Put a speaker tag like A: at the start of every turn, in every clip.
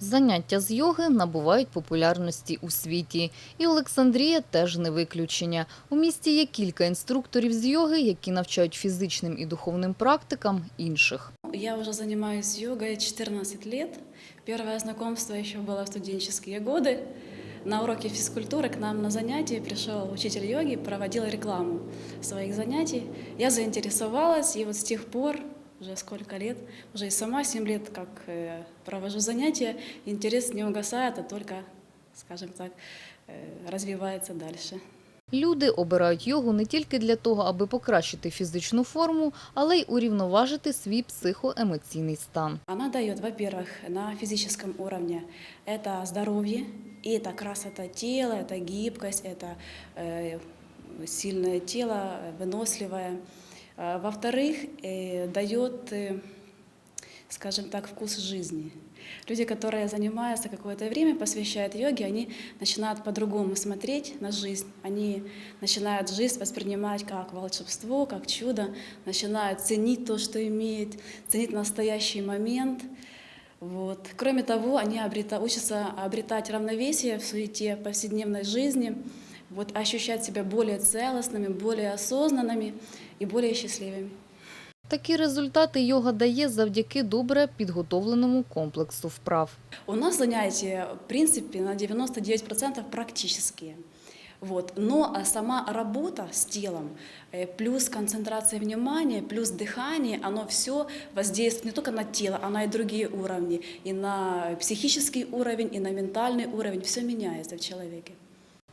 A: Заняття з йоги набувають популярності у світі. І Олександрія теж не виключення. У місті є кілька інструкторів з йоги, які навчають фізичним і духовним практикам інших.
B: Я уже занимаюсь йогой 14 лет. Первое знакомство еще было в студенческие годы. На уроке физкультуры к нам на занятие пришел учитель йоги, проводил рекламу своих занятий. Я заинтересовалась, и вот с тех пор, уже сколько лет, уже и сама 7 лет, как э, провожу занятия, интерес не угасает, а только, скажем так, э, развивается дальше.
A: Люди обирають йогу не тільки для того, аби покращити фізичну форму, але й урівноважити свій психоемоційний стан.
B: Она дает, во-первых, на физическом уровне это здоровье, и это красота тела, это гибкость, это э, сильное тело, выносливое. А, Во-вторых, э, дает, э, скажем так, вкус жизни. Люди, которые занимаются какое-то время, посвящают йоге, они начинают по-другому смотреть на жизнь. Они начинают жизнь воспринимать как волшебство, как чудо, начинают ценить то, что имеют, ценить настоящий момент. Вот. Кроме того, они обрета- учатся обретать равновесие в суете повседневной жизни, вот, ощущать себя более целостными, более осознанными и более счастливыми.
A: Такі результати йога дає завдяки добре підготовленому комплексу вправ.
B: У нас занятия, в принципе, на 99% практические. Вот. Но а сама работа с телом, э, плюс концентрация внимания, плюс дыхание, оно все воздействует не только на тело, а на и другие уровни. И на психический уровень, и на ментальный уровень. Все меняется в человеке.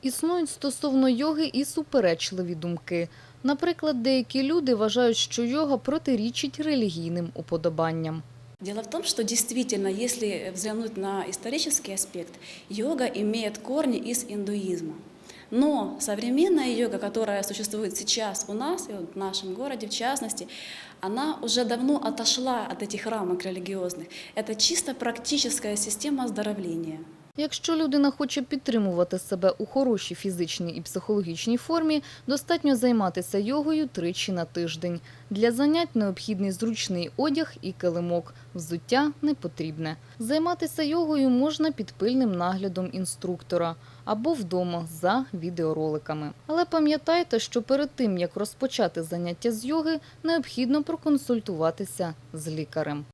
A: Існують стосовно йоги і суперечливі думки. Наприклад, деякі люди вважають, що йога протирічить релігійним уподобанням.
B: Дело в том, что действительно, если взглянуть на исторический аспект, йога имеет корни из индуизма. Но современная йога, которая существует сейчас у нас, и вот в нашем городе в частности, она уже давно отошла от этих рамок религиозных. Это чисто практическая система оздоровления.
A: Якщо людина хоче підтримувати себе у хорошій фізичній і психологічній формі, достатньо займатися йогою тричі на тиждень. Для занять необхідний зручний одяг і килимок. Взуття не потрібне. Займатися йогою можна під пильним наглядом інструктора або вдома за відеороликами. Але пам'ятайте, що перед тим як розпочати заняття з йоги, необхідно проконсультуватися з лікарем.